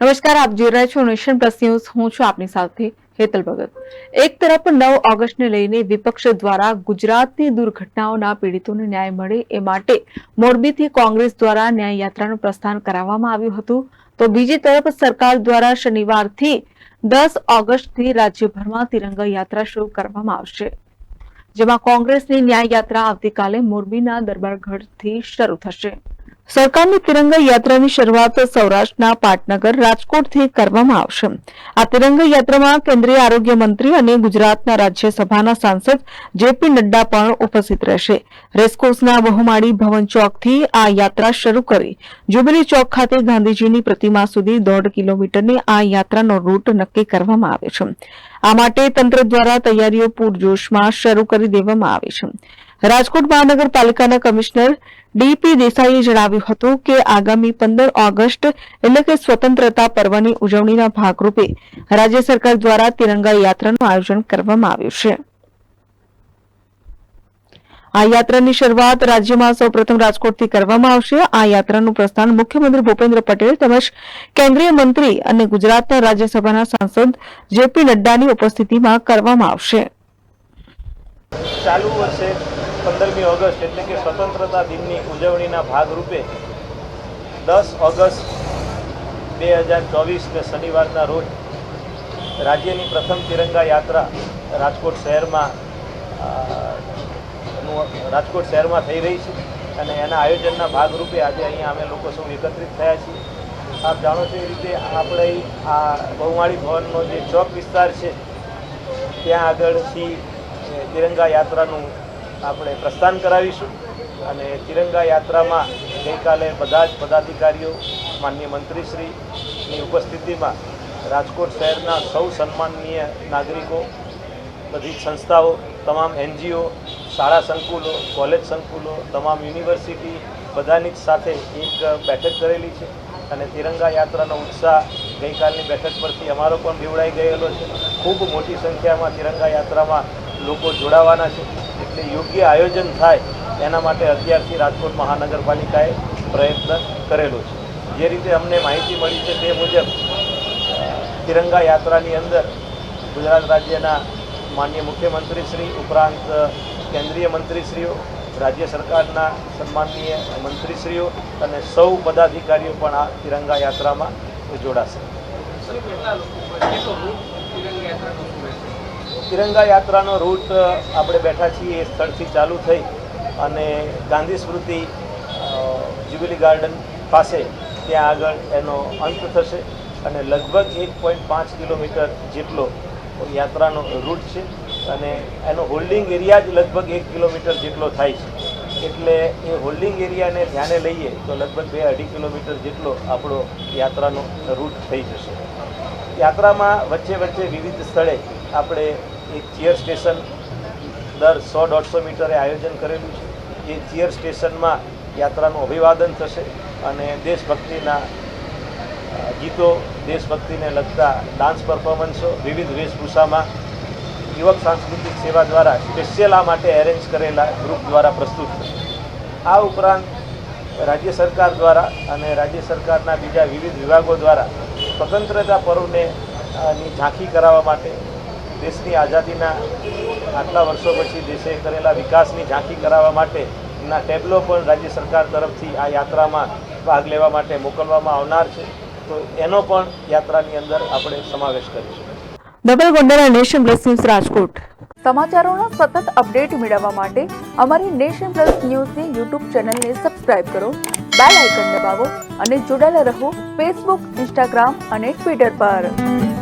નમસ્કાર, આપ જોઈ રહ્યા છો નેશન પ્લસ ન્યૂઝ. હું છું આપની સાથે હેતલ ભગત. એક તરફ નવ ઓગસ્ટને લઈને વિપક્ષ દ્વારા ગુજરાતની દુર્ઘટનાઓના પીડિતોને ન્યાય મળે એ માટે મોરબીથી કોંગ્રેસ દ્વારા ન્યાય યાત્રાનું પ્રસ્થાન કરાવવામાં આવ્યું હતું. તો બીજી તરફ સરકાર દ્વારા શનિવારથી દસ ઓગસ્ટથી રાજ્યભરમાં તિરંગા યાત્રા શરૂ કરવામાં આવશે. જેમાં કોંગ્રેસની ન્યાય યાત્રા આવતીકાલે મોરબીના દરબારગઢથી શરૂ થશે. સરકારની તિરંગા યાત્રાની શરૂઆત સૌરાષ્ટ્રના પાટનગર, રાજકોટથી કરવામાં આવશે. આ તિરંગા યાત્રામાં કેન્દ્રીય આરોગ્ય મંત્રી અને ગુજરાતના રાજ્યસભાના સાંસદ જેપી નડ્ડા પણ ઉપસ્થિત રહેશે. રેસકોર્સના બહુમાળી ભવન ચોકથી આ યાત્રા શરૂ કરી. જ્યુબિલી ચોક ખાતે ગાંધીજીની પ્રતિમા સુધી દોઢ કિલોમીટરની આ યાત્રાનો રૂટ નક્કી કરવામાં આવ્યો છે. આ માટે તંત્ર દ્વારા તૈયારીઓ પૂરજોશમાં શરૂ કરી દેવામાં આવી છે. રાજકોટ મહાનગરપાલિકાના કમિશનર ડીપી દેસાઈએ જણાવ્યું હતું કે આગામી પંદર ઓગસ્ટ એટલે કે સ્વતંત્રતા પર્વની ઉજવણીના ભાગરૂપે રાજ્ય સરકાર દ્વારા તિરંગા યાત્રાનું આયોજન કરવામાં આવ્યું છે. આ યાત્રાની શરૂઆત રાજ્યમાં સૌપ્રથમ રાજકોટથી કરવામાં આવશે. આ યાત્રાનું પ્રસ્થાન મુખ્યમંત્રી ભૂપેન્દ્ર પટેલ તેમજ કેન્દ્રીય મંત્રી અને ગુજરાતના રાજ્યસભાના સાંસદ જેપી નડ્ડાની ઉપસ્થિતિમાં કરવામાં આવશે. ચાલુ વર્ષે પંદરમી ઓગસ્ટ એટલે કે સ્વતંત્રતા દિનની ઉજવણીના ભાગરૂપે દસ ઓગસ્ટ બે હજાર ચોવીસને શનિવારના રોજ રાજ્યની પ્રથમ તિરંગા યાત્રા રાજકોટ શહેરમાં રાજકોટ શહેરમાં થઈ રહી છે અને એના આયોજનના ભાગરૂપે આજે અહીંયા અમે લોકો સૌ એકત્રિત થયા છીએ. આપ જાણો છો એ રીતે આપણે આ બહુમાળી ભવનનો જે ચોક વિસ્તાર છે, ત્યાં આગળથી તિરંગા યાત્રાનું આપણે પ્રસ્થાન કરાવીશું અને તિરંગા યાત્રામાં ગઈકાલે બધા જ પદાધિકારીઓ, માન્ય મંત્રીશ્રીની ઉપસ્થિતિમાં રાજકોટ શહેરના સૌ સન્માનનીય નાગરિકો, બધી સંસ્થાઓ, તમામ એનજીઓ, શાળા સંકુલો, કોલેજ સંકુલો, તમામ યુનિવર્સિટી બધાની જ સાથે એક બેઠક કરેલી છે અને તિરંગા યાત્રાનો ઉત્સાહ ગઈકાલની બેઠક પરથી અમારો પણ બીવડાઈ ગયેલો છે. ખૂબ મોટી સંખ્યામાં તિરંગા યાત્રામાં લોકો જોડાવાના છે. એટલે યોગ્ય આયોજન થાય એના માટે અત્યારથી રાજકોટ મહાનગરપાલિકાએ પ્રયત્ન કરેલો છે. જે રીતે અમને માહિતી મળી છે તે મુજબ તિરંગા યાત્રાની અંદર ગુજરાત રાજ્યના માન્ય મુખ્યમંત્રી શ્રી, ઉપરાંત કેન્દ્રીય મંત્રીશ્રીઓ, રાજ્ય સરકારના સન્માનનીય મંત્રીશ્રીઓ અને સૌ પદાધિકારીઓ પણ આ તિરંગા યાત્રામાં જોડાશે. તિરંગા યાત્રાનો રૂટ આપણે બેઠા છીએ એ સ્થળથી ચાલુ થઈ અને ગાંધી સ્મૃતિ જ્યુબિલી ગાર્ડન પાસે ત્યાં આગળ એનો અંત થશે અને લગભગ એક પોઈન્ટ પાંચ કિલોમીટર જેટલો યાત્રાનો રૂટ છે અને એનો હોલ્ડિંગ એરિયા જ લગભગ એક કિલોમીટર જેટલો થાય છે. એટલે એ હોલ્ડિંગ એરિયાને ધ્યાને લઈએ તો લગભગ બે અઢી કિલોમીટર જેટલો આપણો યાત્રાનો રૂટ થઈ જશે. યાત્રામાં વચ્ચે વચ્ચે વિવિધ સ્થળે આપણે એક ચિયર સ્ટેશન દર સો દોઢસો મીટરે આયોજન કરેલું છે. એ ચિયર સ્ટેશનમાં યાત્રાનું અભિવાદન થશે અને દેશભક્તિના ગીતો દેશભક્તિને લગતા ડાન્સ પરફોર્મન્સો વિવિધ વેશભૂષામાં યુવક સાંસ્કૃતિક સેવા દ્વારા સ્પેશિયલ આ માટે એરેન્જ કરેલા ગ્રુપ દ્વારા પ્રસ્તુત થશે. આ ઉપરાંત રાજ્ય સરકાર દ્વારા અને રાજ્ય સરકારના બીજા વિવિધ વિભાગો દ્વારા સ્વતંત્રતા પર્વને ની ઝાંખી કરાવવા માટે દેશની આઝાદીના આટલા વર્ષો પછી દેશે કરેલા વિકાસની ઝાંખી કરાવવા માટે ના ટેબ્લો પણ રાજ્ય સરકાર તરફથી આ યાત્રામાં ભાગ લેવા માટે મોકલવામાં આવનાર છે. તો એનો પણ યાત્રાની અંદર આપણે સમાવેશ કરીશું. Double Gondal nation plus news Rajkot. સમાચારોના સતત અપડેટ મેળવવા માટે અમારી નેશન પ્લસ ન્યૂઝની યુટ્યુબ ચેનલને સબસ્ક્રાઇબ કરો બેલ આઇકન દબાવો અને જોડાયેલા રહો ફેસબુક ઇન્સ્ટાગ્રામ અને ટ્વિટર પર.